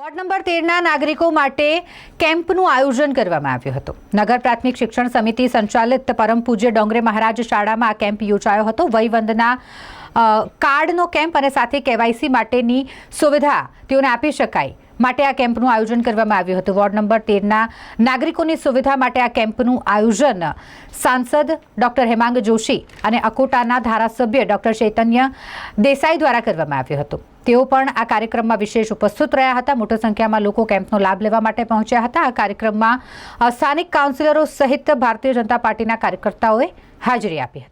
Ward number તેરના નાગરિકો માટે કેમ્પનું આયોજન કરવામાં આવ્યું હતું. નગર પ્રાથમિક શિક્ષણ સમિતિ સંચાલિત પરમ પૂજ્ય ડોંગરે મહારાજ શાળામાં આ કેમ્પ યોજાયો હતો. વયવંદના કાર્ડનો કેમ્પ અને સાથે કેવાયસી માટેની સુવિધા તેઓને આપી શકાય. માટે આ કેમ્પનું આયોજન કરવામાં આવ્યું હતું. વોર્ડ નંબર તેરના નાગરિકોની સુવિધા માટે આ કેમ્પનું આયોજન સાંસદ ડોક્ટર હેમાંગ જોશી અને અકોટાના ધારાસભ્ય ડોક્ટર ચૈતન્ય દેસાઈ દ્વારા કરવામાં આવ્યું હતું. તેઓ પણ આ કાર્યક્રમમાં વિશેષ ઉપસ્થિત રહ્યા હતા. મોટી સંખ્યામાં લોકો કેમ્પનો લાભ લેવા માટે પહોંચ્યા હતા. આ કાર્યક્રમમાં સ્થાનિક કાઉન્સિલરો સહિત ભારતીય જનતા પાર્ટીના કાર્યકર્તાઓએ હાજરી આપી હતી.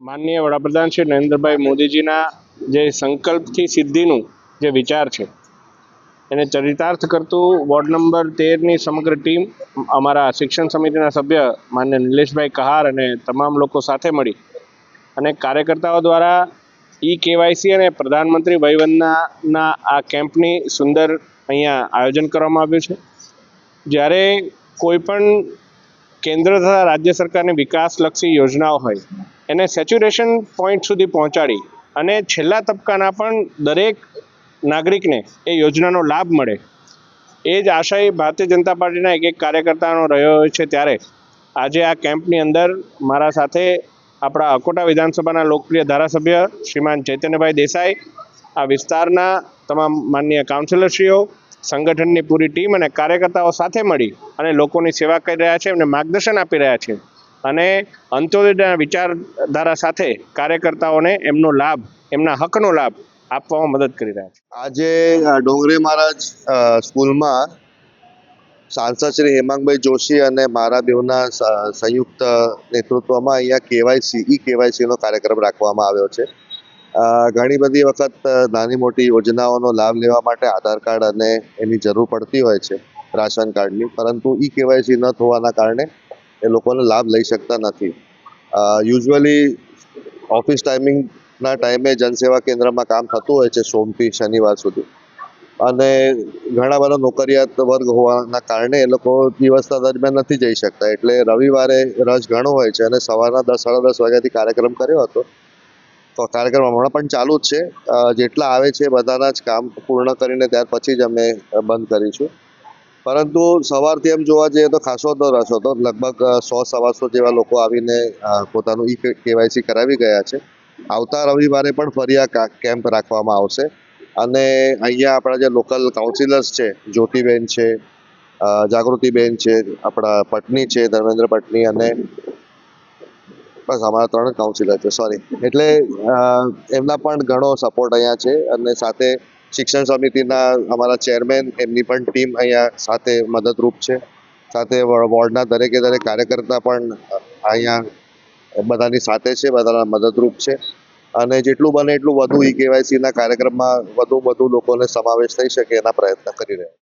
માનનીય વડાપ્રધાન શ્રી નરેન્દ્રભાઈ મોદીજીના જે સંકલ્પથી સિદ્ધિનું જે વિચાર છે, એને ચરિતાર્થ કરતું વોર્ડ નંબર તેરની સમગ્ર ટીમ અમારા શિક્ષણ સમિતિના સભ્ય માન્ય નિલેશભાઈ કહાર અને તમામ લોકો સાથે મળી અને કાર્યકર્તાઓ દ્વારા ઈ કેવાયસી અને પ્રધાનમંત્રી વયવંદનાના આ કેમ્પની સુંદર અહીંયા આયોજન કરવામાં આવ્યું છે. જ્યારે કોઈ પણ કેન્દ્ર તથા રાજ્ય સરકારની વિકાસલક્ષી યોજનાઓ હોય. એને સેચ્યુરેશન પોઈન્ટ સુધી પહોંચાડી અને છેલ્લા તબક્કાના પણ દરેક નાગરિકને એ યોજનાનો લાભ મળે. એ જ આશય ભારતીય જનતા પાર્ટીના એક એક કાર્યકર્તાનો રહ્યો છે ત્યારે આજે આ કેમ્પની અંદર મારા સાથે આપણા અકોટા વિધાનસભાના લોકપ્રિય ધારાસભ્ય શ્રીમાન ચૈતન્યભાઈ દેસાઈ, આ વિસ્તારના તમામ માનનીય કાઉન્સિલરશ્રીઓ સંગઠનની પૂરી ટીમ અને કાર્યકર્તાઓ સાથે મળી અને લોકોની સેવા કરી રહ્યા છે એમને માર્ગદર્શન આપી રહ્યા છે. અને અંત્યોદયના વિચારધારા સાથે કાર્યકર્તાઓને એમનો લાભ, એમના હકનો લાભ આપવામાં મદદ કરી રહ્યા છે. આજે ડોંગરે મહારાજ સ્કૂલમાં સાંસદ શ્રી હેમાંગભાઈ જોશી અને મારા બેવના સંયુક્ત નેતૃત્વમાં અહીંયા કેવાયસી, ઈ કેવાયસીનો કાર્યક્રમ રાખવામાં આવ્યો છે. ઘણી બધી વખત નાની મોટી યોજનાઓનો લાભ લેવા માટે આધાર કાર્ડ અને એની જરૂર પડતી હોય છે, રાશન કાર્ડની. પરંતુ ઈ કેવાયસી ન થવાના કારણે એ લોકોને લાભ લઈ શકતા નથી. યુઝ્યુઅલી ઓફિસ ટાઈમિંગના ટાઈમે જનસેવા કેન્દ્રમાં કામ થતું હોય છે સોમથી શનિવાર સુધી. અને ઘણા બધા નોકરિયાત વર્ગ હોવાના કારણે એ લોકો દિવસના દરમિયાન નથી જઈ શકતા. એટલે રવિવારે રસ ઘણો હોય છે અને સવારના દસ, સાડા દસ વાગ્યાથી કાર્યક્રમ કર્યો હતો. તો કાર્યક્રમ હમણાં પણ ચાલુ જ છે. જેટલા આવે છે બધાના જ કામ પૂર્ણ કરીને ત્યાર પછી જ અમે બંધ કરીશું. પરંતુ સવારથી એમ જોવા જઈએ તો ખાસો તો રસ હતો. લગભગ સો સવાસો જેવા લોકો આવીને પોતાનું ઈ કેવાયસી કરાવી ગયા છે. આવતા રવિવારે પણ ફરી આ કેમ્પ રાખવામાં આવશે. અને અહીંયા આપણા જે લોકલ કાઉન્સિલર્સ છે, જ્યોતિબેન છે જાગૃતિબેન છે, આપણા પટની છે, ધર્મેન્દ્ર પટની અને બસ અમારા ત્રણ કાઉન્સિલર છે સોરી એટલે એમના પણ ઘણો સપોર્ટ અહીંયા છે અને સાથે શિક્ષણ સમિતિના અમારા ચેરમેન એમની પણ ટીમ અહીંયા સાથે મદદરૂપ છે. સાથે વોર્ડના દરેકે દરેક કાર્યકર્તા પણ અહીંયા બધાની સાથે છે, બધાના મદદરૂપ છે. અને જેટલું બને એટલું વધુ ઈ કેવાયસીના કાર્યક્રમમાં વધુ વધુ લોકોને સમાવેશ થઈ શકે એના પ્રયત્ન કરી રહ્યા